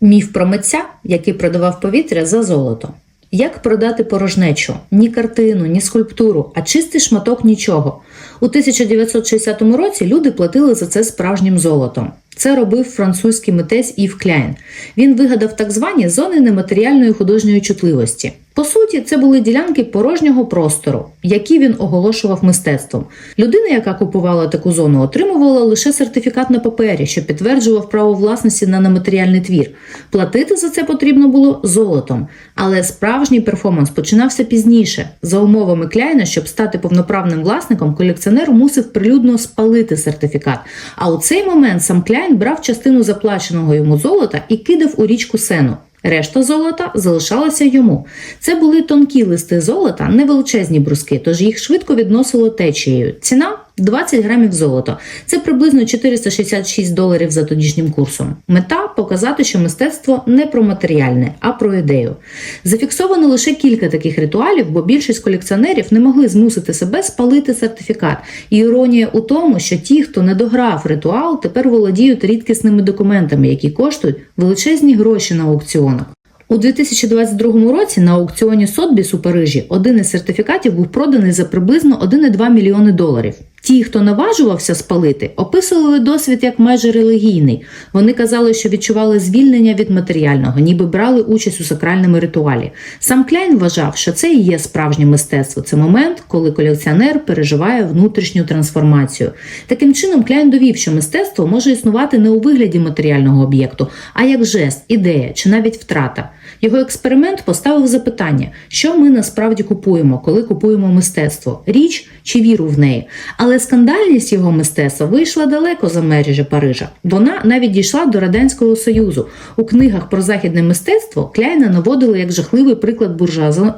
Міф про митця, який продавав повітря за золото. Як продати порожнечу? Ні картину, ні скульптуру, а чистий шматок нічого. У 1960 році люди платили за це справжнім золотом. Це робив французький митець Ів Кляйн. Він вигадав так звані зони нематеріальної художньої чутливості. По суті, це були ділянки порожнього простору, які він оголошував мистецтвом. Людина, яка купувала таку зону, отримувала лише сертифікат на папері, що підтверджував право власності на нематеріальний твір. Платити за це потрібно було золотом. Але справжній перформанс починався пізніше. За умовами Кляйна, щоб стати повноправним власником, колекціонер мусив прилюдно спалити сертифікат. А у цей момент сам Кляйн брав частину заплаченого йому золота і кидав у річку Сену. Решта золота залишалася йому. Це були тонкі листи золота, не величезні бруски, тож їх швидко відносило течією. Ціна 20 грамів золота. Це приблизно 466 доларів за тодішнім курсом. Мета показати, що мистецтво не про матеріальне, а про ідею. Зафіксовано лише кілька таких ритуалів, бо більшість колекціонерів не могли змусити себе спалити сертифікат. І іронія у тому, що ті, хто не дограв ритуал, тепер володіють рідкісними документами, які коштують величезні гроші на аукціонах. У 2022 році на аукціоні Сотбіс у Парижі один із сертифікатів був проданий за приблизно 1,2 мільйони доларів. Ті, хто наважувався спалити, описували досвід як майже релігійний. Вони казали, що відчували звільнення від матеріального, ніби брали участь у сакральному ритуалі. Сам Кляйн вважав, що це і є справжнє мистецтво. Це момент, коли колекціонер переживає внутрішню трансформацію. Таким чином, Кляйн довів, що мистецтво може існувати не у вигляді матеріального об'єкту, а як жест, ідея чи навіть втрата. Його експеримент поставив запитання, що ми насправді купуємо, коли купуємо мистецтво річ чи віру в неї. Але скандальність його мистецтва вийшла далеко за мережі Парижа. Вона навіть дійшла до Радянського Союзу. У книгах про західне мистецтво Кляйна наводили як жахливий приклад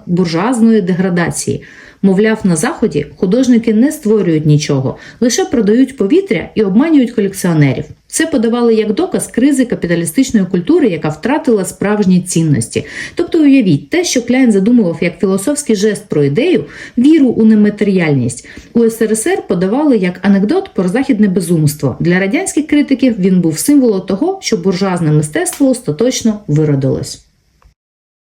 буржуазної деградації. Мовляв, на заході художники не створюють нічого, лише продають повітря і обманюють колекціонерів. Це подавали як доказ кризи капіталістичної культури, яка втратила справжні цінності. Тобто, уявіть, те, що Кляйн задумував як філософський жест про ідею, віру у нематеріальність, у СРСР подавали як анекдот про західне безумство. Для радянських критиків він був символом того, що буржуазне мистецтво остаточно виродилось.